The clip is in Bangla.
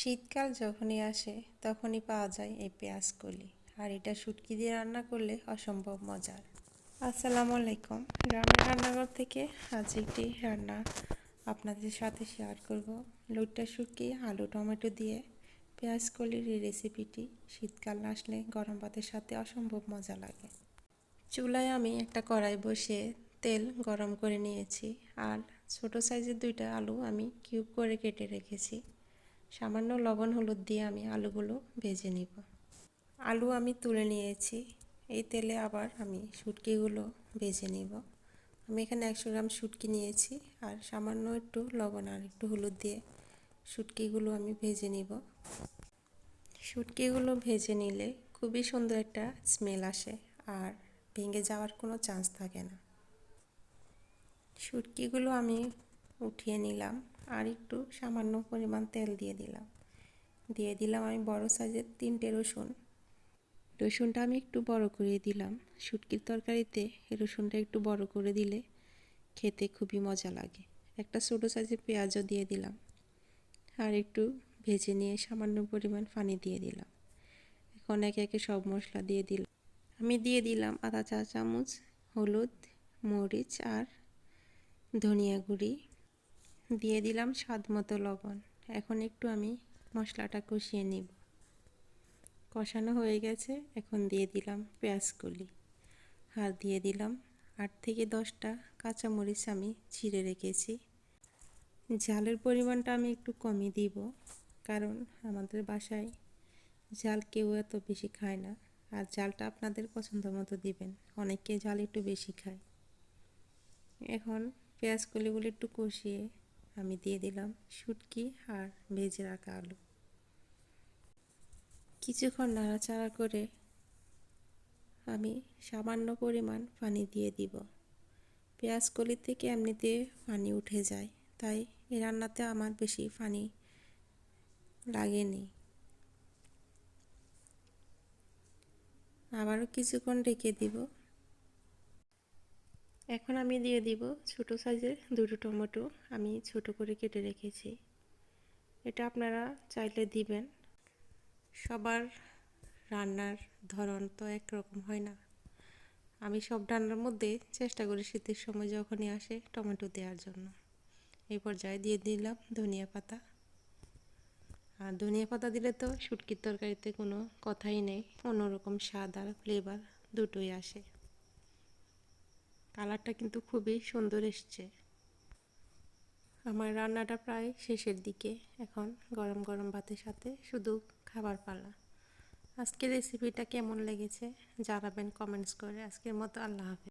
শীতকাল যখনই আসে, তখনই পাওয়া যায় এই পেঁয়াজ কলি আর এটা শুটকি দিয়ে রান্না করলে অসম্ভব মজার। আসসালামু আলাইকুম। গ্রামের রান্নাঘর থেকে আজ একটি রান্না আপনাদের সাথে শেয়ার করব। লুটটা শুটকি, আলু, টমেটো দিয়ে পেঁয়াজ কলির এই রেসিপিটি শীতকাল আসলে গরম ভাতের সাথে অসম্ভব মজা লাগে। চুলায় আমি একটা কড়াই বসিয়ে তেল গরম করে নিয়েছি। আর ছোট সাইজের দুইটা আলু আমি কিউব করে কেটে রেখেছি। সামান্য লবণ হলুদ দিয়ে আমি আলুগুলো ভেজে নিব। আলু আমি তুলে নিয়েছি। এই তেলে আবার আমি শুটকিগুলো ভেজে নিব। আমি এখানে একশো গ্রাম শুটকি নিয়েছি আর সামান্য একটু লবণ আর একটু হলুদ দিয়ে শুটকিগুলো আমি ভেজে নিব। শুটকিগুলো ভেজে নিলে খুবই সুন্দর একটা স্মেল আসে আর ভেঙে যাওয়ার কোনো চান্স থাকে না। শুটকিগুলো আমি উঠিয়ে নিলাম আর একটু সামান্য পরিমাণ তেল দিয়ে দিলাম। দিয়ে দিলাম আমি বড় সাইজের তিনটে রসুন। রসুনটা আমি একটু বড় করে দিলাম। শুটকির তরকারিতে রসুনটা একটু বড় করে দিলে খেতে খুবই মজা লাগে। একটা ছোটো সাইজের পেঁয়াজও দিয়ে দিলাম। আর একটু ভেজে নিয়ে সামান্য পরিমাণ পানি দিয়ে দিলাম। এখন একে একে সব মশলা দিয়ে দিলাম। আমি দিয়ে দিলাম আধা চা চামচ, হলুদ, মরিচ আর ধনিয়া গুঁড়ি। দিয়ে দিলাম স্বাদ মতো লবণ। এখন একটু আমি মশলাটা কষিয়ে নিব। কষানো হয়ে গেছে, এখন দিয়ে দিলাম পেঁয়াজকলি আর দিয়ে দিলাম আট থেকে দশটা কাঁচামরিচ আমি ছিঁড়ে রেখেছি। জালের পরিমাণটা আমি একটু কমই দিব, কারণ আমাদের বাসায় জাল কেউ এত বেশি খায় না। আর জালটা আপনাদের পছন্দ মতো দিবেন, অনেকে জাল একটু বেশি খায়। এখন পেঁয়াজ কলিগুলো একটু কষিয়ে আমি দিয়ে দিলাম শুটকি আর ভেজে রাখা আলু। কিছুক্ষণ নাড়াচাড়া করে আমি সামান্য পরিমাণ পানি দিয়ে দিব। পেঁয়াজ কলি থেকে এমনিতে পানি উঠে যায়, তাই এই রান্নাতে আমার বেশি পানি লাগেনি। আবারও কিছুক্ষণ রেখে দিব। এখন আমি দিয়ে দিব ছোট সাইজের দুটো টমেটো আমি ছোট করে কেটে রেখেছি। এটা আপনারা চাইলে দিবেন। সবার রান্নার ধরন তো একরকম হয় না। আমি সব রান্নার মধ্যে চেষ্টা করি শীতের সময় যখনই আসে টমেটো দেওয়ার জন্য। এই পর্যায়ে দিয়ে দিলাম ধনিয়া পাতা। আর ধনিয়া পাতা দিলে তো শুটকির তরকারিতে কোনো কথাই নেই, অন্যরকম স্বাদ আর ফ্লেভার দুটোই আসে। কালারটা কিন্তু খুবই সুন্দর এসছে। আমার রান্নাটা প্রায় শেষের দিকে। এখন গরম গরম ভাতের সাথে শুধু খাবার পালা। আজকের রেসিপিটা কেমন লেগেছে জানাবেন কমেন্টস করে। আজকের মতো আল্লাহ হাফেজ।